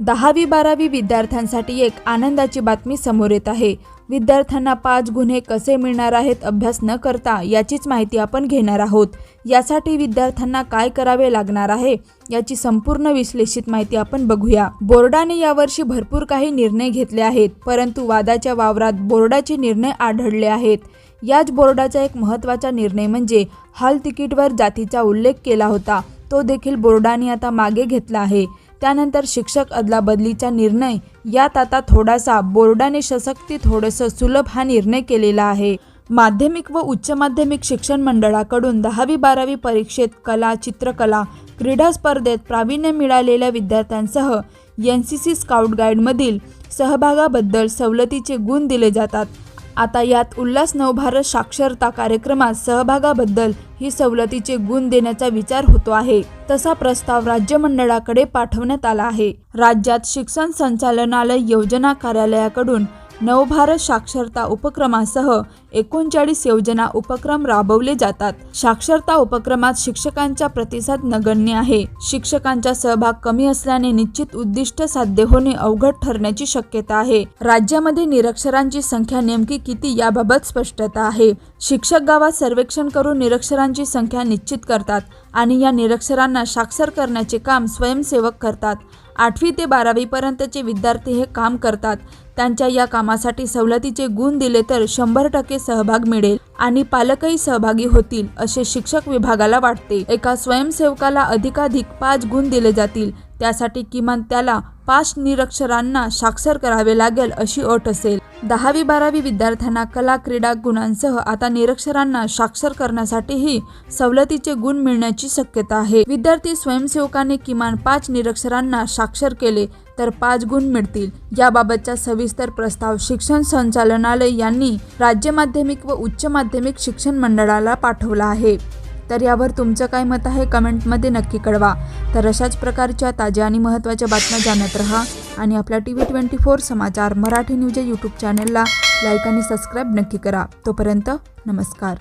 दहावी बारावी विद्यार्थ्यांसाठी एक आनंदाची बातमी समोर येत आहे. विद्यार्थ्यांना पाच गुन्हे कसे मिळणार आहेत अभ्यास न करता याचीच माहिती आपण घेणार आहोत. यासाठी विद्यार्थ्यांना काय करावे लागणार आहे याची संपूर्ण विश्लेषित माहिती आपण बघूया. बोर्डाने यावर्षी भरपूर काही निर्णय घेतले आहेत परंतु वादाच्या वावरात बोर्डाचे निर्णय आढळले आहेत. याच बोर्डाचा एक महत्त्वाचा निर्णय म्हणजे हॉल तिकीटवर जातीचा उल्लेख केला होता. तो देखील बोर्डाने आता मागे घेतला आहे. त्यानंतर शिक्षक अदलाबदलीचा निर्णय यात आता थोडासा बोर्डाने सशक्ती थोडंसं सुलभ हा निर्णय केलेला आहे. माध्यमिक व उच्च माध्यमिक शिक्षण मंडळाकडून दहावी बारावी परीक्षेत कला चित्रकला क्रीडा स्पर्धेत प्रावीण्य मिळालेल्या विद्यार्थ्यांसह एन सी सी स्काउट गाईडमधील सहभागाबद्दल सवलतीचे गुण दिले जातात. आता यात उल्हास नवभारत साक्षरता कार्यक्रमात सहभागाबद्दल ही सवलतीचे गुण देण्याचा विचार होतो आहे. तसा प्रस्ताव राज्य मंडळाकडे पाठवण्यात आला आहे. राज्यात शिक्षण संचालनालय योजना कार्यालयाकडून नवभारत साक्षरता उपक्रमासह एकोणचाळीस योजना उपक्रम राबवले जातात. साक्षरता उपक्रमात शिक्षकांचा प्रतिसाद नगण्य आहे. शिक्षकांचा सहभाग कमी असल्याने निश्चित उद्दिष्ट साध्य होणे अवघड ठरण्याची शक्यता आहे. राज्यामध्ये निरक्षरांची संख्या नेमकी किती याबाबत स्पष्टता आहे. शिक्षक गावात सर्वेक्षण करून निरक्षरांची संख्या निश्चित करतात आणि या निरक्षरांना साक्षर करण्याचे काम स्वयंसेवक करतात. आठवी ते बारावीपर्यंतचे विद्यार्थी हे काम करतात. त्यांच्या या कामासाठी सवलतीचे गुण दिले तर शंभर टक्के सहभाग मिळेल आणि पालकही सहभागी होतील असे शिक्षक विभागाला वाटते. एका स्वयंसेवकाला अधिकाधिक पाच गुण दिले जातील. त्यासाठी किमान त्याला पाच निरक्षरांना साक्षर करावे लागेल अशी अट असेल. दहावी बारावी विद्यार्थ्यांना कला क्रीडा गुणांसह आता निरक्षरांना साक्षर करण्यासाठीही सवलतीचे गुण मिळण्याची शक्यता आहे. विद्यार्थी स्वयंसेवकाने किमान पाच निरक्षरांना साक्षर केले तर पाच गुण मिळतील. याबाबतचा सविस्तर प्रस्ताव शिक्षण संचालनालय यांनी राज्य माध्यमिक व उच्च माध्यमिक शिक्षण मंडळाला पाठवला आहे. तर यावर तुमचं काय मत आहे कमेंटमध्ये नक्की कळवा. तर अशाच प्रकारच्या ताज्या आणि महत्त्वाच्या बातम्या जाणत रहा आणि आपल्या टी व्ही ट्वेंटी फोर समाचार मराठी न्यूज या यूट्यूब चॅनलला लाईक आणि सबस्क्राईब नक्की करा. तोपर्यंत नमस्कार.